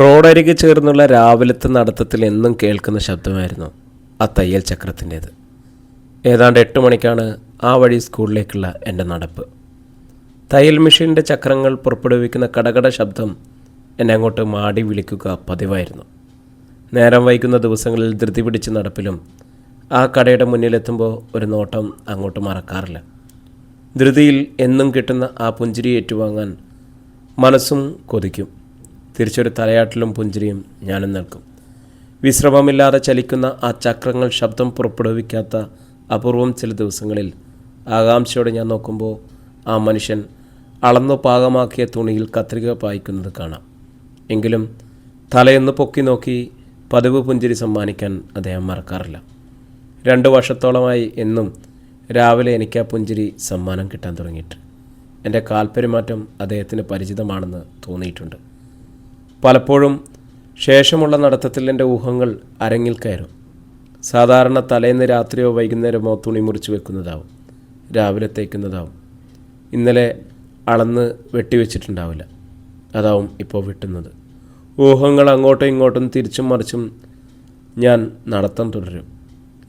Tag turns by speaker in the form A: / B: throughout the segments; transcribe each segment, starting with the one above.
A: റോഡരികെ ചേർന്നുള്ള രാവിലത്തെ നടത്തത്തിൽ എന്നും കേൾക്കുന്ന ശബ്ദമായിരുന്നു ആ തയ്യൽ ചക്രത്തിന്റേത്. ഏതാണ്ട് എട്ട് മണിക്കാണ് ആ വഴി സ്കൂളിലേക്കുള്ള എന്റെ നടപ്പ്. തയ്യൽ മെഷീന്റെ ചക്രങ്ങൾ പുറപ്പെടുവിക്കുന്ന കടകട ശബ്ദം എന്നെ അങ്ങോട്ട് മാടി വിളിക്കുക പതിവായിരുന്നു. നേരം വൈകുന്ന ദിവസങ്ങളിൽ ധൃതി പിടിച്ച് നടപ്പിലും ആ കടയുടെ മുന്നിലെത്തുമ്പോൾ ഒരു നോട്ടം അങ്ങോട്ട് മറക്കാറില്ല. ധൃതിയിൽ എന്നും കിട്ടുന്ന ആ പുഞ്ചിരി ഏറ്റുവാങ്ങാൻ മനസ്സും കൊതിക്കും. തിരിച്ചൊരു തലയാട്ടിലും പുഞ്ചിരിയും ഞാനും നിൽക്കും. വിശ്രമമില്ലാതെ ചലിക്കുന്ന ആ ചക്രങ്ങൾ ശബ്ദം പുറപ്പെടുവിക്കാത്ത അപൂർവം ചില ദിവസങ്ങളിൽ ആകാംക്ഷയോടെ ഞാൻ നോക്കുമ്പോൾ ആ മനുഷ്യൻ അളന്നു പാകമാക്കിയ തുണിയിൽ കത്രിക പായിക്കുന്നത് കാണാം. എങ്കിലും തലയൊന്ന് പൊക്കി നോക്കി പതിവ് പുഞ്ചിരി സമ്മാനിക്കാൻ അദ്ദേഹം മറക്കാറില്ല. രണ്ട് വർഷത്തോളമായി എന്നും രാവിലെ എനിക്ക് ആ പുഞ്ചിരി സമ്മാനം കിട്ടാൻ തുടങ്ങിയിട്ട്. എന്റെ കാൽപ്പെരുമാറ്റം അദ്ദേഹത്തിന് പരിചിതമാണെന്ന് തോന്നിയിട്ടുണ്ട്. പലപ്പോഴും ശേഷമുള്ള നടത്തത്തിൽ എന്റെ ഊഹങ്ങൾ അരങ്ങിൽ കയറും. സാധാരണ തലേന്ന് രാത്രിയോ വൈകുന്നേരമോ തുണി മുറിച്ച് വെക്കുന്നതാവും രാവിലെ തേക്കുന്നതാവും. ഇന്നലെ അളന്ന് വെട്ടിവെച്ചിട്ടുണ്ടാവില്ല അതാവും ഇപ്പോൾ വെട്ടുന്നത്. ഊഹങ്ങൾ അങ്ങോട്ടും ഇങ്ങോട്ടും തിരിച്ചും മറിച്ചും ഞാൻ നടത്തം തുടരും.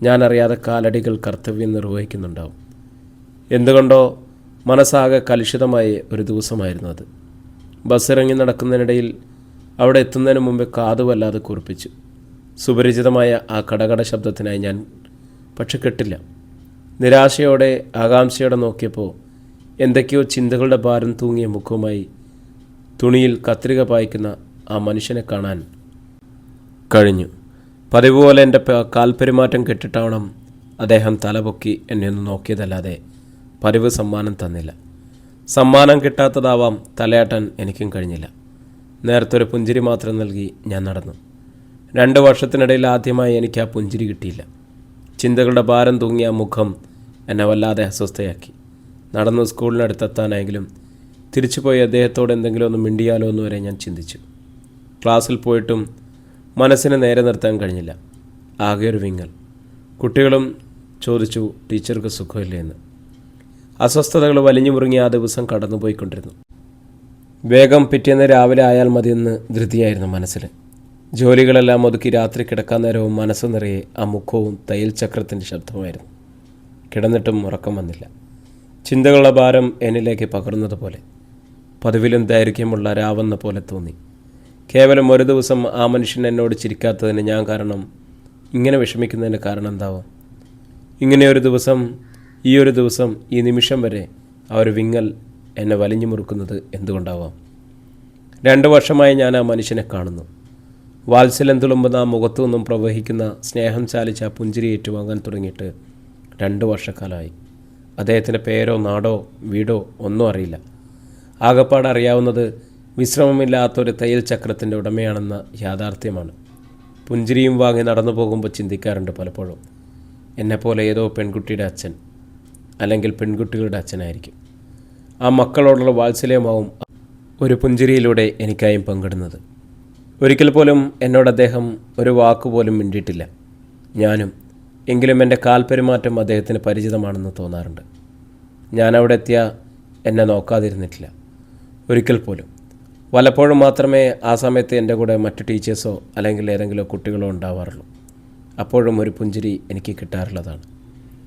A: ഞാൻ അറിയാതെ കാലടികൾ കർത്തവ്യം നിർവഹിക്കുന്നുണ്ടാവും. എന്തുകൊണ്ടോ മനസ്സാകെ കലുഷിതമായ ഒരു ദിവസമായിരുന്നു അത്. ബസ്സിറങ്ങി നടക്കുന്നതിനിടയിൽ അവിടെ എത്തുന്നതിന് മുമ്പേ കാത് വല്ലാതെ കുറിപ്പിച്ചു. സുപരിചിതമായ ആ കടകട ശബ്ദത്തിനായി ഞാൻ പക്ഷെ കെട്ടില്ല. നിരാശയോടെ ആകാംക്ഷയോടെ നോക്കിയപ്പോൾ എന്തൊക്കെയോ ചിന്തകളുടെ ഭാരം തൂങ്ങിയ മുഖവുമായി തുണിയിൽ കത്രിക പായിക്കുന്ന ആ മനുഷ്യനെ കാണാൻ കഴിഞ്ഞു. പതിവ് പോലെ എന്റെ കാൽപെരുമാറ്റം കെട്ടിട്ടാവണം അദ്ദേഹം തലപൊക്കി എന്നെ ഒന്ന് നോക്കിയതല്ലാതെ പതിവ് സമ്മാനം തന്നില്ല. സമ്മാനം കിട്ടാത്തതാവാം തലയാട്ടാൻ എനിക്കും കഴിഞ്ഞില്ല. നേരത്തെ ഒരു പുഞ്ചിരി മാത്രം നൽകി ഞാൻ നടന്നു. രണ്ട് വർഷത്തിനിടയിൽ ആദ്യമായി എനിക്ക് ആ പുഞ്ചിരി കിട്ടിയില്ല. ചിന്തകളുടെ ഭാരം തൂങ്ങിയ മുഖം എന്നെ വല്ലാതെ അസ്വസ്ഥയാക്കി. നടന്നു സ്കൂളിനടുത്തെത്താനായെങ്കിലും തിരിച്ചു പോയി അദ്ദേഹത്തോട് എന്തെങ്കിലും ഒന്ന് മിണ്ടിയാലോ എന്ന് വരെ ഞാൻ ചിന്തിച്ചു. ക്ലാസ്സിൽ പോയിട്ടും മനസ്സിനെ നേരെ നിർത്താൻ കഴിഞ്ഞില്ല. ആകെ ഒരു വിങ്ങൽ. കുട്ടികളും ചോദിച്ചു ടീച്ചർക്ക് സുഖമില്ലേ? എന്ന്. അസ്വസ്ഥതകൾ വലിഞ്ഞു മുറുങ്ങി ആ ദിവസം കടന്നുപോയിക്കൊണ്ടിരുന്നു. വേഗം പിറ്റേന്ന് രാവിലെ ആയാൽ മതിയെന്ന് ധൃതിയായിരുന്നു മനസ്സിൽ. ജോലികളെല്ലാം ഒതുക്കി രാത്രി കിടക്കാൻ നേരവും മനസ്സ് നിറയെ ആ മുഖവും തയ്യൽ ചക്രത്തിന്റെ ശബ്ദമായിരുന്നു കിടന്നിട്ടും ഉറക്കം വന്നില്ല. ചിന്തകളുടെ ഭാരം എന്നിലേക്ക് പകർന്നതുപോലെ. പതിവിലും ദൈർഘ്യമുള്ള രാവെന്ന പോലെ തോന്നി. കേവലം ഒരു ദിവസം ആ മനുഷ്യൻ എന്നോട് ചിരിക്കാത്തതിന് ഞാൻ കാരണം ഇങ്ങനെ വിഷമിക്കുന്നതിന് കാരണം എന്താവും? ഇങ്ങനെ ഒരു ദിവസം ഈ ഒരു ദിവസം ഈ നിമിഷം വരെ ആ ഒരു വിങ്ങൽ എന്നെ വലിഞ്ഞു മുറുക്കുന്നത് എന്തുകൊണ്ടാവാം? രണ്ട് വർഷമായി ഞാൻ ആ മനുഷ്യനെ കാണുന്നു. വാത്സല്യം തുളുമ്പുന്ന ആ മുഖത്തു നിന്നും പ്രവഹിക്കുന്ന സ്നേഹം ചാലിച്ച ആ പുഞ്ചിരി ഏറ്റുവാങ്ങാൻ തുടങ്ങിയിട്ട് രണ്ട് വർഷക്കാലമായി. അദ്ദേഹത്തിന്റെ പേരോ നാടോ വീടോ ഒന്നും അറിയില്ല. ആകപ്പാട് അറിയാവുന്നത് വിശ്രമമില്ലാത്തൊരു തയ്യൽ ചക്രത്തിന്റെ ഉടമയാണെന്ന യാഥാർത്ഥ്യമാണ്. പുഞ്ചിരിയും വാങ്ങി നടന്നു പോകുമ്പോൾ ചിന്തിക്കാറുണ്ട് പലപ്പോഴും. എന്നെപ്പോലെ ഏതോ പെൺകുട്ടിയുടെ അച്ഛൻ അല്ലെങ്കിൽ പെൺകുട്ടികളുടെ അച്ഛനായിരിക്കും. ആ മക്കളോടുള്ള വാത്സല്യമാവും ഒരു പുഞ്ചിരിയിലൂടെ എനിക്കായും പങ്കിടുന്നത്. ഒരിക്കൽ പോലും എന്നോട് അദ്ദേഹം ഒരു വാക്കുപോലും മിണ്ടിയിട്ടില്ല. ഞാനും എങ്കിലും എന്റെ കാൽപെരുമാറ്റം അദ്ദേഹത്തിന് പരിചിതമാണെന്ന് തോന്നാറുണ്ട്. ഞാൻ അവിടെ എത്തിയ എന്നെ നോക്കാതിരുന്നിട്ടില്ല. ഒരിക്കൽ പോലും. വല്ലപ്പോഴും മാത്രമേ ആ സമയത്ത് എന്റെ കൂടെ മറ്റു ടീച്ചേഴ്സോ അല്ലെങ്കിൽ ഏതെങ്കിലും കുട്ടികളോ ഉണ്ടാവാറുള്ളൂ. അപ്പോഴും ഒരു പുഞ്ചിരി എനിക്ക് കിട്ടാറുള്ളതാണ്.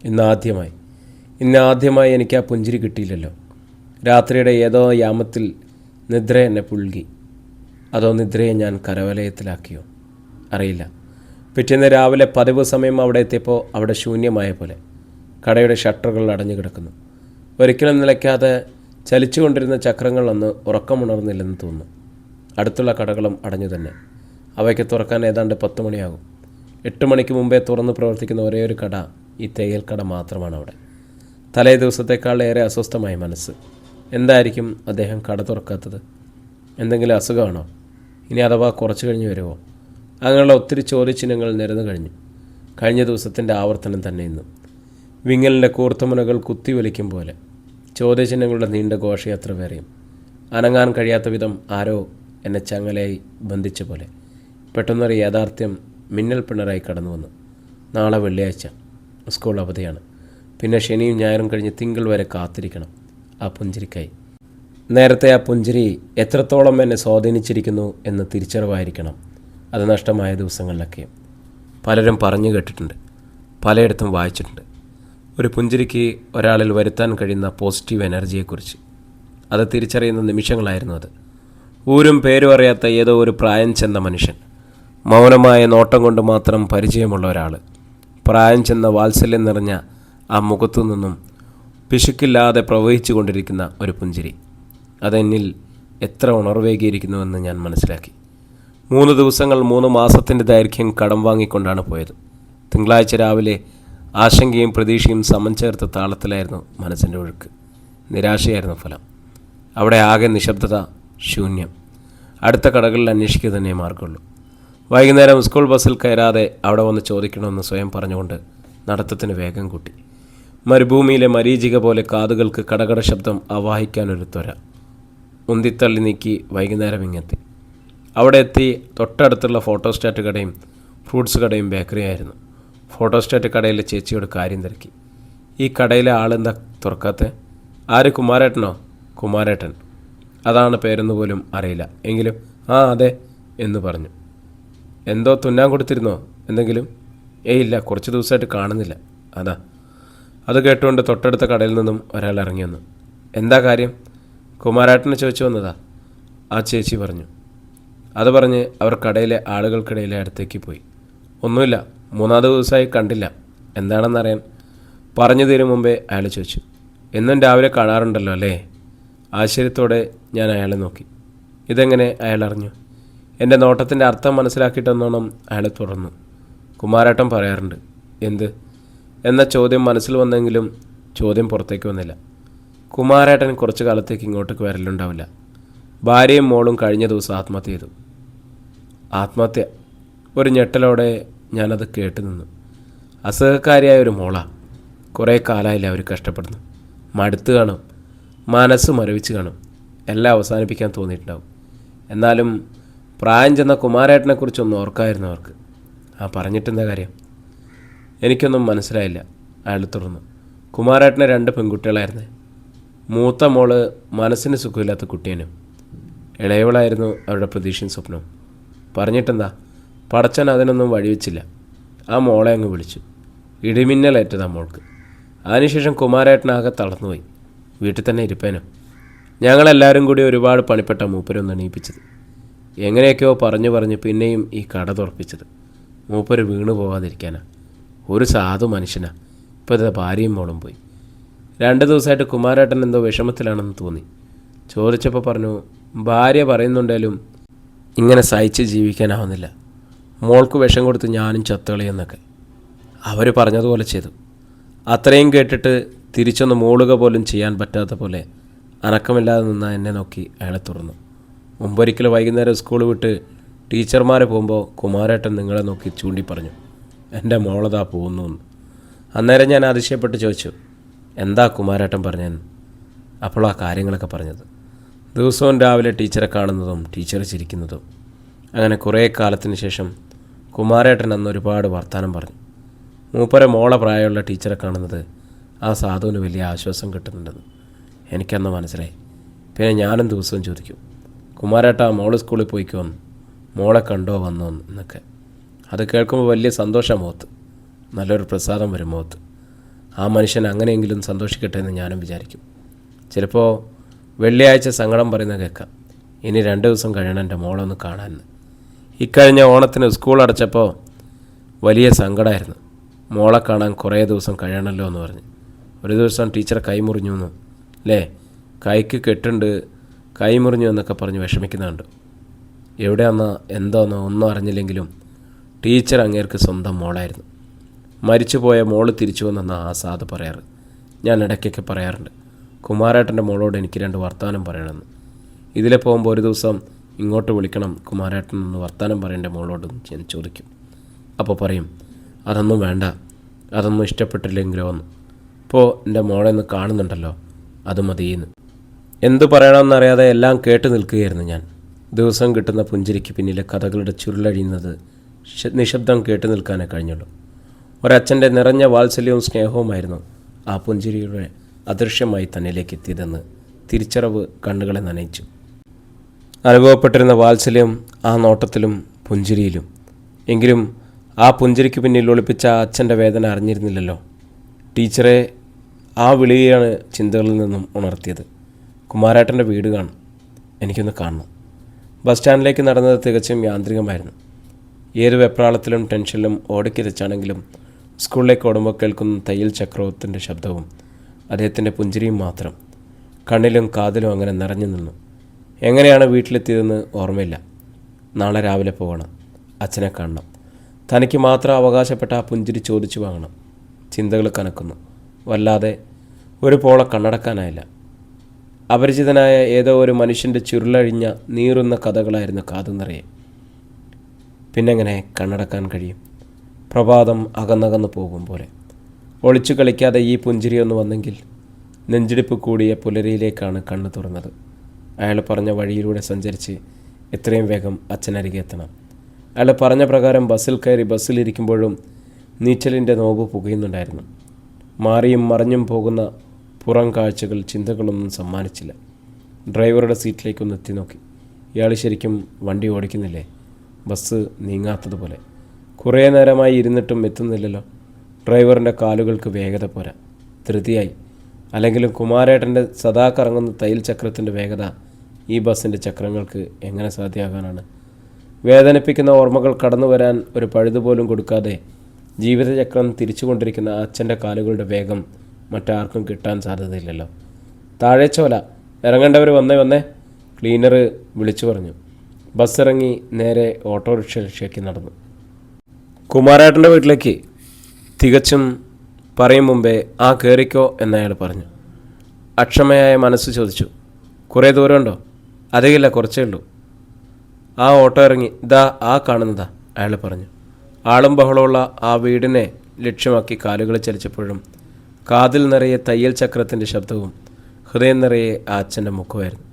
A: ഇന്ന് ആദ്യമായി ഇന്ന് ആദ്യമായി എനിക്ക് ആ പുഞ്ചിരി കിട്ടിയില്ലല്ലോ. രാത്രിയുടെ ഏതോ യാമത്തിൽ നിദ്ര എന്നെ പുൽകി. അതോ നിദ്രയെ ഞാൻ കരവലയത്തിലാക്കിയോ? അറിയില്ല. പിറ്റേന്ന് രാവിലെ പതിവ് സമയം അവിടെ എത്തിയപ്പോൾ അവിടെ ശൂന്യമായ പോലെ കടയുടെ ഷട്ടറുകൾ അടഞ്ഞു കിടക്കുന്നു. ഒരിക്കലും നിലയ്ക്കാതെ ചലിച്ചുകൊണ്ടിരുന്ന ചക്രങ്ങൾ അന്ന് ഉറക്കമുണർന്നില്ലെന്ന് തോന്നുന്നു. അടുത്തുള്ള കടകളും അടഞ്ഞു തന്നെ. അവയ്ക്ക് തുറക്കാൻ ഏതാണ്ട് പത്ത് മണിയാകും. എട്ട് മണിക്ക് മുമ്പേ തുറന്ന് പ്രവർത്തിക്കുന്ന ഒരേ ഒരു കട ഈ തയ്യൽ കട മാത്രമാണ് അവിടെ. തലേ ദിവസത്തേക്കാൾ ഏറെ അസ്വസ്ഥമായി മനസ്സ്. എന്തായിരിക്കും അദ്ദേഹം കട തുറക്കാത്തത്? എന്തെങ്കിലും അസുഖമാണോ? ഇനി അഥവാ കുറച്ച് കഴിഞ്ഞ് വരുമോ? അങ്ങനെയുള്ള ഒത്തിരി ചോദ്യചിഹ്നങ്ങൾ നിരന്നു കഴിഞ്ഞു. കഴിഞ്ഞ ദിവസത്തിന്റെ ആവർത്തനം തന്നെ ഇന്നും. വിങ്ങലിന്റെ കൂർത്തമുനകൾ കുത്തിവലിക്കും പോലെ. ചോദ്യചിഹ്നങ്ങളുടെ നീണ്ട ഘോഷയാത്ര വേറെയും. അനങ്ങാൻ കഴിയാത്ത വിധം ആരോ എന്നെ ചങ്ങലയായി ബന്ധിച്ച പോലെ. പെട്ടെന്നൊരു യാഥാർത്ഥ്യം മിന്നൽ പിണറായി കടന്നു വന്നു. നാളെ വെള്ളിയാഴ്ച. സ്കൂൾ അവധിയാണ്. പിന്നെ ശനിയും ഞായറും കഴിഞ്ഞ് തിങ്കൾ വരെ കാത്തിരിക്കണം. ആ പുഞ്ചിരിക്കായി. നേരത്തെ ആ പുഞ്ചിരി എത്രത്തോളം എന്നെ സ്വാധീനിച്ചിരിക്കുന്നു എന്ന് തിരിച്ചറിവായിരിക്കണം. അത് നഷ്ടമായ ദിവസങ്ങളിലൊക്കെ. പലരും പറഞ്ഞു കേട്ടിട്ടുണ്ട്. പലയിടത്തും വായിച്ചിട്ടുണ്ട്. ഒരു പുഞ്ചിരിക്ക് ഒരാളിൽ വരുത്താൻ കഴിയുന്ന പോസിറ്റീവ് എനർജിയെക്കുറിച്ച്. അത് തിരിച്ചറിയുന്ന നിമിഷങ്ങളായിരുന്നു അത്. ഊരും പേരും അറിയാത്ത ഏതോ ഒരു പ്രായം ചെന്ന മനുഷ്യൻ. മൗനമായ നോട്ടം കൊണ്ട് മാത്രം പരിചയമുള്ള ഒരാൾ പ്രായം ചെന്ന വാത്സല്യം നിറഞ്ഞ ആ മുഖത്തു നിന്നും പിശുക്കില്ലാതെ പ്രവഹിച്ചു കൊണ്ടിരിക്കുന്ന ഒരു പുഞ്ചിരി. അതെന്നിൽ എത്ര ഉണർവേകിയിരിക്കുന്നുവെന്ന് ഞാൻ മനസ്സിലാക്കി. മൂന്ന് ദിവസങ്ങൾ മൂന്ന് മാസത്തിന്റെ ദൈർഘ്യം കടം വാങ്ങിക്കൊണ്ടാണ് പോയത്. തിങ്കളാഴ്ച രാവിലെ ആശങ്കയും പ്രതീക്ഷയും സമം ചേർത്ത താളത്തിലായിരുന്നു മനസ്സിന്റെ ഒഴുക്ക്. നിരാശയായിരുന്നു ഫലം. അവിടെ ആകെ നിശബ്ദത ശൂന്യം. അടുത്ത കടകളിൽ അന്വേഷിക്കുക തന്നെ മാർഗമുള്ളൂ. വൈകുന്നേരം സ്കൂൾ ബസ്സിൽ കയറാതെ അവിടെ വന്ന് ചോദിക്കണമെന്ന് സ്വയം പറഞ്ഞുകൊണ്ട് നടത്തത്തിന് വേഗം കൂട്ടി. മരുഭൂമിയിലെ മരീചിക പോലെ കാതുകൾക്ക് കടകട ശബ്ദം ആവാഹിക്കാനൊരു ത്വര. ഉന്തിത്തള്ളി നീക്കി വൈകുന്നേരം ഇങ്ങെത്തി. അവിടെ എത്തി തൊട്ടടുത്തുള്ള ഫോട്ടോസ്റ്റാറ്റ് കടയും ഫ്രൂട്ട്സ് കടയും ബേക്കറി ആയിരുന്നു. ഫോട്ടോസ്റ്റാറ്റ് കടയിലെ ചേച്ചിയോട് കാര്യം തിരക്കി. ഈ കടയിലെ ആളെന്താ തുറക്കാത്ത? ആര്? കുമാരേട്ടനോ? കുമാരേട്ടൻ. അതാണ് പേരെന്ന് പോലും അറിയില്ല. എങ്കിലും ആ അതെ എന്ന് പറഞ്ഞു. എന്തോ തുന്നാൻ കൊടുത്തിരുന്നോ? എന്തെങ്കിലും? ഏയ് ഇല്ല കുറച്ച് ദിവസമായിട്ട് കാണുന്നില്ല. അതാ. അത് കേട്ടുകൊണ്ട് തൊട്ടടുത്ത കടയിൽ നിന്നും ഒരാൾ ഇറങ്ങി വന്നു. എന്താ കാര്യം? കുമാരാട്ടനെ ചോദിച്ചു വന്നതാ ആ ചേച്ചി പറഞ്ഞു. അത് പറഞ്ഞ് അവർ കടയിലെ ആളുകൾക്കിടയിലെ അടുത്തേക്ക് പോയി. ഒന്നുമില്ല മൂന്നാം ദിവസമായി കണ്ടില്ല. എന്താണെന്നറിയാൻ പറഞ്ഞു തീരും മുമ്പേ അയാൾ ചോദിച്ചു. എന്നും രാവിലെ കാണാറുണ്ടല്ലോ അല്ലേ? ആശ്ചര്യത്തോടെ ഞാൻ അയാളെ നോക്കി. ഇതെങ്ങനെ അയാൾ അറിഞ്ഞു? എന്റെ നോട്ടത്തിന്റെ അർത്ഥം മനസ്സിലാക്കിയിട്ടെന്നോണം അയാളെ തുടർന്നു കുമാരാട്ടം പറയാറുണ്ട്. എന്ത്? എന്ന ചോദ്യം മനസ്സിൽ വന്നെങ്കിലും ചോദ്യം പുറത്തേക്ക് വന്നില്ല. കുമാരേട്ടൻ കുറച്ചു കാലത്തേക്ക് ഇങ്ങോട്ടേക്ക് വരലുണ്ടാവില്ല. ഭാര്യയും മോളും കഴിഞ്ഞ ദിവസം ആത്മഹത്യ ചെയ്തു. ആത്മഹത്യ. ഒരു ഞെട്ടലോടെ ഞാനത് കേട്ടു നിന്നു. അസുഖക്കാരിയായ ഒരു മോളാ. കുറേ കാലമായില്ല അവർ കഷ്ടപ്പെടുന്നു. മടുത്ത് കാണും. മനസ്സ് മരവിച്ച് കാണും. എല്ലാം അവസാനിപ്പിക്കാൻ തോന്നിയിട്ടുണ്ടാവും. എന്നാലും പ്രായം ചെന്ന കുമാരേട്ടനെക്കുറിച്ചൊന്നും ഓർക്കായിരുന്നു അവർക്ക്. ആ പറഞ്ഞിട്ടെന്താ കാര്യം? എനിക്കൊന്നും മനസ്സിലായില്ല അയാൾ തുടർന്നു. കുമാരേട്ടന് രണ്ട് പെൺകുട്ടികളായിരുന്നു. മൂത്ത മോൾ മനസ്സിന് സുഖമില്ലാത്ത കുട്ടിയനും ഇളയവളായിരുന്നു അവരുടെ പ്രതീക്ഷയും സ്വപ്നവും. പറഞ്ഞിട്ടെന്താ? പടച്ചൻ അതിനൊന്നും വഴിവെച്ചില്ല. ആ മോളെ അങ്ങ് വിളിച്ചു. ഇടിമിന്നലേറ്റത് ആ മോൾക്ക്. അതിനുശേഷം കുമാരേട്ടനാകെ തളർന്നുപോയി. വീട്ടിൽ തന്നെ ഇരിപ്പേനും. ഞങ്ങളെല്ലാവരും കൂടി ഒരുപാട് പണിപ്പെട്ട മൂപ്പരൊന്ന് എണീപ്പിച്ചത്. എങ്ങനെയൊക്കെയോ പറഞ്ഞു പറഞ്ഞ് പിന്നെയും ഈ കട തുറപ്പിച്ചത്. മൂപ്പര് വീണു പോകാതിരിക്കാനാ ഒരു സാധു മനുഷ്യനാ. ഇപ്പോൾ ഇതാ ഭാര്യയും മോളും പോയി. രണ്ട് ദിവസമായിട്ട് കുമാരേട്ടൻ എന്തോ വിഷമത്തിലാണെന്ന് തോന്നി. ചോദിച്ചപ്പോൾ പറഞ്ഞു ഭാര്യ പറയുന്നുണ്ടെങ്കിലും ഇങ്ങനെ സഹിച്ച് ജീവിക്കാനാവുന്നില്ല. മോൾക്ക് വിഷം കൊടുത്ത് ഞാനും ചത്തുകളിയെന്നൊക്കെ. അവർ പറഞ്ഞതുപോലെ ചെയ്തു. അത്രയും കേട്ടിട്ട് തിരിച്ചൊന്ന് മൂളുക പോലും ചെയ്യാൻ പറ്റാത്ത പോലെ അനക്കമില്ലാതെ നിന്ന എന്നെ നോക്കി അയാളെ തുറന്നു. മുമ്പൊരിക്കൽ വൈകുന്നേരം സ്കൂൾ വിട്ട് ടീച്ചർമാരെ പോകുമ്പോൾ കുമാരേട്ടൻ നിങ്ങളെ നോക്കി ചൂണ്ടി പറഞ്ഞു എന്റെ മോളതാ പോകുന്നു അന്നേരം ഞാൻ അതിശയപ്പെട്ട് ചോദിച്ചു എന്താ കുമാരേട്ടൻ പറഞ്ഞതെന്ന് അപ്പോൾ ആ കാര്യങ്ങളൊക്കെ പറഞ്ഞത്. ദിവസവും രാവിലെ ടീച്ചറെ കാണുന്നതും ടീച്ചർ ചിരിക്കുന്നതും. അങ്ങനെ കുറേ കാലത്തിന് ശേഷം കുമാരേട്ടൻ അന്ന് ഒരുപാട് വർത്തമാനം പറഞ്ഞു. മൂപ്പരെ മോളെ പ്രായമുള്ള ടീച്ചറെ കാണുന്നത് ആ സാധുവിന് വലിയ ആശ്വാസം കിട്ടുന്നുണ്ടെന്ന് എനിക്കന്ന് മനസ്സിലായി. പിന്നെ ഞാനും ദിവസവും ചോദിക്കും കുമാരേട്ട മോൾ സ്കൂളിൽ പോയിക്കോന്ന് മോളെ കണ്ടോ വന്നോ എന്നൊക്കെ. അത് കേൾക്കുമ്പോൾ വലിയ സന്തോഷം മുഖത്ത്. നല്ലൊരു പ്രസാദം വരും മുഖത്ത്. ആ മനുഷ്യൻ അങ്ങനെയെങ്കിലും സന്തോഷിക്കട്ടെ എന്ന് ഞാനും വിചാരിക്കും. ചിലപ്പോൾ വെള്ളിയാഴ്ച സങ്കടം പറയുന്ന കേൾക്കാം. ഇനി രണ്ട് ദിവസം കഴിയണം എന്റെ മോളൊന്ന് കാണാമെന്ന് ഇക്കഴിഞ്ഞ ഓണത്തിന് സ്കൂൾ അടച്ചപ്പോൾ വലിയ സങ്കടമായിരുന്നു മോളെ കാണാൻ കുറേ ദിവസം കഴിയണമല്ലോ എന്ന് പറഞ്ഞ്. ഒരു ദിവസം ടീച്ചറെ കൈമുറിഞ്ഞു എന്ന്. അല്ലേ കൈക്ക് കെട്ടുണ്ട് കൈമുറിഞ്ഞു എന്നൊക്കെ പറഞ്ഞ് വിഷമിക്കുന്നുണ്ട്. എവിടെയാണെന്നോ എന്തോന്നോ ഒന്നും അറിഞ്ഞില്ലെങ്കിലും ടീച്ചർ അങ്ങേർക്ക് സ്വന്തം മോളായിരുന്നു. മരിച്ചുപോയ മോൾ തിരിച്ചു വന്നെന്നാ ആസാദ് പറയാറ്. ഞാൻ ഇടയ്ക്കൊക്കെ പറയാറുണ്ട്. കുമാരേട്ടന്റെ മോളോട് എനിക്ക് രണ്ട് വർത്തമാനം പറയണമെന്ന്. ഇതിലെ പോകുമ്പോൾ ഒരു ദിവസം ഇങ്ങോട്ട് വിളിക്കണം കുമാരേട്ടൻ ഒന്ന് വർത്തമാനം പറയേണ്ട മോളോട് ഞാൻ ചോദിക്കും. അപ്പോൾ പറയും അതൊന്നും വേണ്ട. അതൊന്നും ഇഷ്ടപ്പെട്ടില്ലെങ്കിലോ എന്ന്. ഇപ്പോൾ എന്റെ മോളെ ഒന്ന് കാണുന്നുണ്ടല്ലോ. അത് മതിയെന്ന്. എന്തു പറയണമെന്നറിയാതെ എല്ലാം കേട്ട് നിൽക്കുകയായിരുന്നു ഞാൻ. ദിവസം കിട്ടുന്ന പുഞ്ചിരിക്ക് പിന്നിലെ കഥകളുടെ ചുരുളഴിയുന്നത് നിശബ്ദം കേട്ടു നിൽക്കാനേ കഴിഞ്ഞുള്ളൂ. ഒരച്ഛന്റെ നിറഞ്ഞ വാത്സല്യവും സ്നേഹവുമായിരുന്നു ആ പുഞ്ചിരിയുടെ അദൃശ്യമായി തന്നിലേക്ക് എത്തിയതെന്ന് തിരിച്ചറിവ് കണ്ണുകളെ നനയിച്ചു. അനുഭവപ്പെട്ടിരുന്ന വാത്സല്യം ആ നോട്ടത്തിലും പുഞ്ചിരിയിലും. എങ്കിലും ആ പുഞ്ചിരിക്ക് പിന്നിൽ ഒളിപ്പിച്ച അച്ഛന്റെ വേദന അറിഞ്ഞിരുന്നില്ലല്ലോ. ടീച്ചറെ ആ വിളിയാണ് ചിന്തകളിൽ നിന്നും ഉണർത്തിയത്. കുമാരേട്ടന്റെ വീട് കാണും. എനിക്കൊന്ന് കാണണം. ബസ് സ്റ്റാൻഡിലേക്ക് നടന്നത് തികച്ചും യാന്ത്രികമായിരുന്നു. ഏത് വെപ്രാളത്തിലും ടെൻഷനിലും ഓടിക്കിതച്ചാണെങ്കിലും സ്കൂളിലേക്ക് ഓടുമ്പോൾ കേൾക്കുന്ന തയ്യൽ ചക്രവർത്തിന്റെ ശബ്ദവും അദ്ദേഹത്തിന്റെ പുഞ്ചിരിയും മാത്രം കണ്ണിലും കാതിലും അങ്ങനെ നിറഞ്ഞു നിന്നു. എങ്ങനെയാണ് വീട്ടിലെത്തിയതെന്ന് ഓർമ്മയില്ല. നാളെ രാവിലെ പോകണം. അച്ഛനെ കാണണം. തനിക്ക് മാത്രം അവകാശപ്പെട്ട ആ പുഞ്ചിരി ചോദിച്ചു വാങ്ങണം. ചിന്തകൾ കനക്കുന്നു. വല്ലാതെ ഒരു പോള കണ്ണടക്കാനായില്ല. അപരിചിതനായ ഏതോ ഒരു മനുഷ്യന്റെ ചുരുളഴിഞ്ഞ നീറുന്ന കഥകളായിരുന്നു കാതു നിറയെ പിന്നെങ്ങനെ കണ്ണടക്കാൻ കഴിയും? പ്രഭാതം അകന്നകന്ന് പോകും പോലെ. ഒളിച്ചു കളിക്കാതെ ഈ പുഞ്ചിരി ഒന്ന് വന്നെങ്കിൽ നെഞ്ചിടിപ്പ് കൂടിയ പുലരിയിലേക്കാണ് കണ്ണു തുറന്നത്. അയാൾ പറഞ്ഞ വഴിയിലൂടെ സഞ്ചരിച്ച് എത്രയും വേഗം അച്ഛനരികെ എത്തണം. അയാൾ പറഞ്ഞ പ്രകാരം ബസ്സിൽ കയറി ബസ്സിലിരിക്കുമ്പോഴും നീച്ചലിന്റെ നോവ് പുകയുന്നുണ്ടായിരുന്നു. മാറിയും മറിഞ്ഞും പോകുന്ന പുറം കാഴ്ചകൾ ചിന്തകളൊന്നും സമ്മാനിച്ചില്ല. ഡ്രൈവറുടെ സീറ്റിലേക്കൊന്ന് എത്തി നോക്കി. ഇയാൾ ശരിക്കും വണ്ടി ഓടിക്കുന്നില്ലേ? ബസ് നീങ്ങാത്തതുപോലെ. കുറേ നേരമായി ഇരുന്നിട്ടും എത്തുന്നില്ലല്ലോ. ഡ്രൈവറിന്റെ കാലുകൾക്ക് വേഗത പോരാ. ധൃതിയായി. അല്ലെങ്കിലും കുമാരേട്ടന്റെ സദാ കറങ്ങുന്ന തയ്യൽ ചക്രത്തിന്റെ വേഗത ഈ ബസ്സിന്റെ ചക്രങ്ങൾക്ക് എങ്ങനെ സാധ്യമാകാനാണ്? വേദനിപ്പിക്കുന്ന ഓർമ്മകൾ കടന്നു വരാൻ ഒരു പഴുതുപോലും കൊടുക്കാതെ ജീവിതചക്രം തിരിച്ചുകൊണ്ടിരിക്കുന്ന അച്ഛന്റെ കാലുകളുടെ വേഗം മറ്റാർക്കും കിട്ടാൻ സാധ്യതയില്ലല്ലോ. താഴെച്ചോല ചോല. ഇറങ്ങേണ്ടവർ വന്നേ വന്നേ. ക്ലീനർ വിളിച്ചു പറഞ്ഞു. ബസ് ഇറങ്ങി നേരെ ഓട്ടോറിക്ഷയിലേക്ക് നടന്നു. കുമാരേട്ടന്റെ വീട്ടിലേക്ക് തികച്ചും പറയും മുമ്പേ ആ കയറിക്കോ എന്നയാൾ പറഞ്ഞു. അക്ഷമയായ മനസ്സ് ചോദിച്ചു. കുറേ ദൂരമുണ്ടോ? അധികമില്ല കുറച്ചേ ഉള്ളൂ. ആ ഓട്ടോ ഇറങ്ങി ഇതാ ആ കാണുന്നതാ അയാൾ പറഞ്ഞു. ആളും ബഹളമുള്ള ആ വീടിനെ ലക്ഷ്യമാക്കി കാലുകൾ ചലിച്ചപ്പോഴും കാതിൽ നിറയെ തയ്യൽ ചക്രത്തിന്റെ ശബ്ദവും ഹൃദയം നിറയെ ആ അച്ഛന്റെ മുഖമായിരുന്നു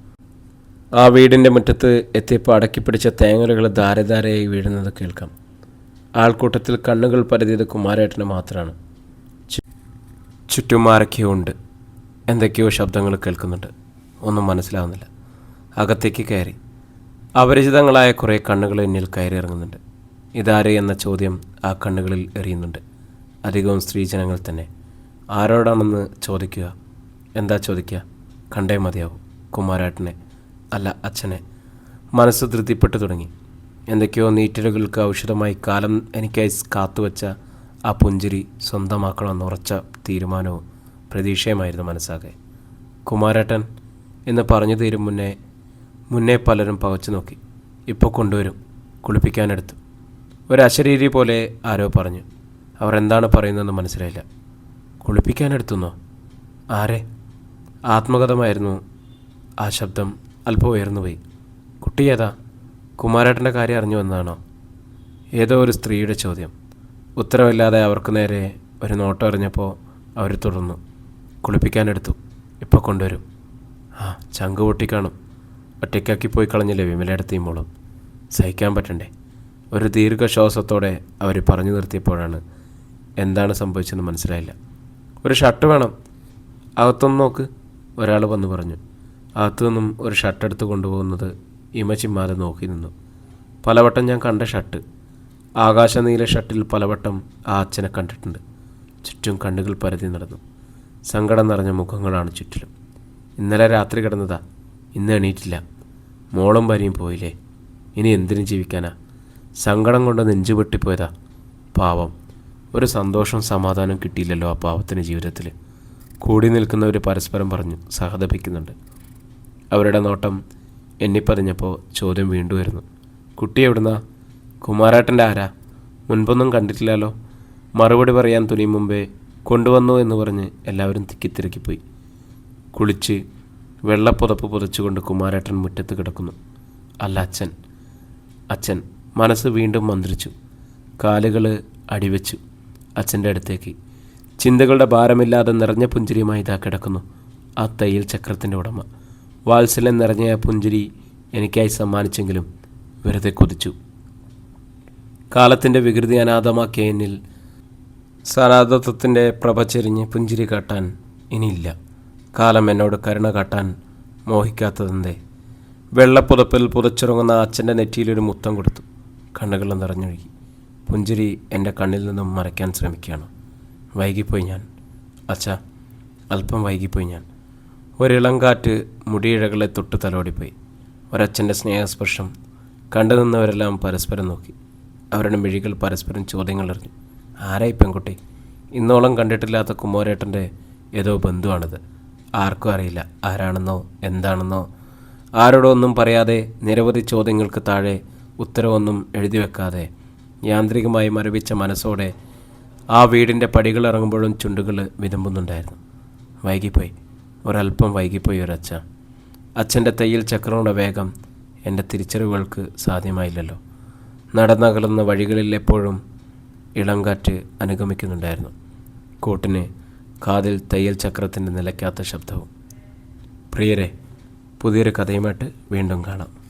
A: ആ വീടിന്റെ മുറ്റത്ത് എത്തിയപ്പോൾ അടക്കിപ്പിടിച്ച തേങ്ങലുകൾ ധാരധാരയായി വീഴുന്നത് കേൾക്കാം. ആൾക്കൂട്ടത്തിൽ കണ്ണുകൾ പരതിയത് കുമാരേട്ടന് മാത്രമാണ് ചുറ്റും ആരൊക്കെയോ ഉണ്ട് എന്തൊക്കെയോ ശബ്ദങ്ങൾ കേൾക്കുന്നുണ്ട്. ഒന്നും മനസ്സിലാവുന്നില്ല. അകത്തേക്ക് കയറി. അപരിചിതങ്ങളായ കുറേ കണ്ണുകൾ എന്നിൽ കയറി ഇറങ്ങുന്നുണ്ട് ഇതാരെ എന്ന ചോദ്യം ആ കണ്ണുകളിൽ എറിയുന്നുണ്ട്. അധികവും സ്ത്രീജനങ്ങൾ തന്നെ. ആരോടാണെന്ന് ചോദിക്കുക? എന്താ ചോദിക്കുക? കണ്ടേ മതിയാവും. കുമാരേട്ടനെ അല്ല അച്ഛനെ. മനസ്സ് ധൃതിപ്പെട്ടു തുടങ്ങി. എന്തൊക്കെയോ നീറ്റലുകൾക്ക് ഔഷധമായി കാലം എനിക്കായി കാത്തുവച്ച ആ പുഞ്ചിരി സ്വന്തമാക്കണമെന്ന് ഉറച്ച തീരുമാനവും പ്രതീക്ഷയുമായിരുന്നു മനസ്സാകെ. കുമാരേട്ടൻ എന്ന് പറഞ്ഞു തീരും മുന്നേ മുന്നേ പലരും പകച്ചു നോക്കി. ഇപ്പോൾ കൊണ്ടുവരും കുളിപ്പിക്കാനെടുത്തു. ഒരു അശരീരി പോലെ ആരോ പറഞ്ഞു. അവർ എന്താണ് പറയുന്നതെന്ന് മനസ്സിലായില്ല. കുളിപ്പിക്കാനെടുത്തുന്നോ? ആരെ? ആത്മകഥമായിരുന്നു ആ ശബ്ദം. അല്പം ഉയർന്നുപോയി കുട്ടി ഏതാ? കുമാരേട്ടന്റെ കാര്യം അറിഞ്ഞു വന്നതാണോ? ഏതോ ഒരു സ്ത്രീയുടെ ചോദ്യം. ഉത്തരവില്ലാതെ അവർക്ക് നേരെ ഒരു നോട്ടം എറിഞ്ഞപ്പോൾ അവർ തുടർന്നു കുളിപ്പിക്കാനെടുത്തു. ഇപ്പോൾ കൊണ്ടുവരും. ആ ചങ്ക് പൊട്ടിക്കാണും. ഒറ്റയ്ക്കാക്കി പോയി കളഞ്ഞില്ലേ വിമലയുടെ മോളും? സഹിക്കാൻ പറ്റണ്ടേ. ഒരു ദീർഘശ്വാസത്തോടെ അവർ പറഞ്ഞു നിർത്തിയപ്പോഴാണ് എന്താണ് സംഭവിച്ചതെന്ന് മനസ്സിലായില്ല. ഒരു ഷർട്ട് വേണം. അകത്തൊന്ന് നോക്ക്. ഒരാൾ വന്നു പറഞ്ഞു. അകത്തു നിന്നും ഒരു ഷർട്ട് എടുത്ത് കൊണ്ടുപോകുന്നത് ഇമച്ചിമ്മാതെ നോക്കി നിന്നു. പലവട്ടം ഞാൻ കണ്ട ഷർട്ട് ആകാശനീല ഷർട്ടിൽ പലവട്ടം ആ അച്ഛനെ കണ്ടിട്ടുണ്ട്. ചുറ്റും കണ്ണുകൾ പരതി നടന്നു. സങ്കടം നിറഞ്ഞ മുഖങ്ങളാണ് ചുറ്റിലും. ഇന്നലെ രാത്രി കിടന്നതാ. ഇന്ന് എണീറ്റില്ല. മോളും ഭാര്യയും പോയില്ലേ? ഇനി എന്തിനു ജീവിക്കാനാ? സങ്കടം കൊണ്ട് നെഞ്ചു പൊട്ടിപ്പോയതാ. പാവം. ഒരു സന്തോഷം സമാധാനം കിട്ടിയില്ലല്ലോ ആ പാവത്തിന് ജീവിതത്തിൽ കൂടി നിൽക്കുന്നവർ പരസ്പരം പറഞ്ഞു സഹതപിക്കുന്നുണ്ട്. അവരുടെ നോട്ടം എണ്ണിപ്പതിഞ്ഞപ്പോൾ ചോദ്യം വീണ്ടും വരുന്നു കുട്ടി എവിടുന്നാ? കുമാരേട്ടന്റെ ആരാ? മുൻപൊന്നും കണ്ടിട്ടില്ലല്ലോ. മറുപടി പറയാൻ തുനിയും മുമ്പേ കൊണ്ടുവന്നു എന്ന് പറഞ്ഞ് എല്ലാവരും തിക്കിത്തിരക്കിപ്പോയി. കുളിച്ച് വെള്ളപ്പുതപ്പ് പുതച്ചുകൊണ്ട് കുമാരേട്ടൻ മുറ്റത്ത് കിടക്കുന്നു. അല്ല അച്ഛൻ. അച്ഛൻ മനസ്സ് വീണ്ടും മന്ത്രിച്ചു. കാലുകൾ അടിവെച്ചു അച്ഛന്റെ അടുത്തേക്ക്. ചിന്തകളുടെ ഭാരമില്ലാതെ നിറഞ്ഞ പുഞ്ചിരിയുമായി ഇതാ കിടക്കുന്നു. ആ തയ്യൽ ചക്രത്തിന്റെ ഉടമ. വാത്സല്യം നിറഞ്ഞ പുഞ്ചിരി എനിക്കായി സമ്മാനിച്ചെങ്കിലും വെറുതെ കൊതിച്ചു. കാലത്തിന്റെ വികൃതി അനാഥമാക്കിയ എന്നിൽ സനാതത്വത്തിന്റെ പ്രഭ ചെരിഞ്ഞ് പുഞ്ചിരി കാട്ടാൻ ഇനിയില്ല. കാലം എന്നോട് കരുണ കാട്ടാൻ മോഹിക്കാത്തതെന്തേ? വെള്ളപ്പുതപ്പിൽ പുതച്ചിറങ്ങുന്ന അച്ഛന്റെ നെറ്റിയിലൊരു മുത്തം കൊടുത്തു. കണ്ണുകൾ നിറഞ്ഞൊഴുകി. പുഞ്ചിരി എന്റെ കണ്ണിൽ നിന്നും മറയ്ക്കാൻ ശ്രമിക്കുകയാണ്. വൈകിപ്പോയി ഞാൻ. അച്ഛ അല്പം വൈകിപ്പോയി ഞാൻ. ഒരിളം കാറ്റ് മുടിയിഴകളെ തൊട്ട് തലോടിപ്പോയി. ഒരച്ഛന്റെ സ്നേഹസ്പർശം കണ്ടു നിന്നവരെല്ലാം പരസ്പരം നോക്കി. അവരുടെ മിഴികൾ പരസ്പരം ചോദ്യങ്ങൾ എറിഞ്ഞു ആരായി പെൺകുട്ടി? ഇന്നോളം കണ്ടിട്ടില്ലാത്ത കുമാരേട്ടന്റെ ഏതോ ബന്ധുവാണിത്. ആർക്കും അറിയില്ല. ആരാണെന്നോ എന്താണെന്നോ. ആരോടോ ഒന്നും പറയാതെ നിരവധി ചോദ്യങ്ങൾക്ക് താഴെ ഉത്തരവൊന്നും എഴുതി വെക്കാതെ യാന്ത്രികമായി മരവിച്ച മനസ്സോടെ ആ വീടിന്റെ പടികൾ ഇറങ്ങുമ്പോഴും ചുണ്ടുകൾ വിതുമ്പുന്നുണ്ടായിരുന്നു. വൈകിപ്പോയി. ഒരല്പം വൈകിപ്പോയി ഒരച്ഛ. അച്ഛന്റെ തയ്യൽ ചക്രങ്ങളുടെ വേഗം എന്റെ തിരിച്ചറിവുകൾക്ക് സാധ്യമായില്ലല്ലോ. നടന്നകലുന്ന വഴികളിൽ എപ്പോഴും ഇളങ്കാറ്റ് അനുഗമിക്കുന്നുണ്ടായിരുന്നു. കൂട്ടിന് കാതിൽ തയ്യൽ ചക്രത്തിന്റെ നിലയ്ക്കാത്ത ശബ്ദവും. പ്രിയരെ പുതിയൊരു കഥയുമായിട്ട് വീണ്ടും കാണാം.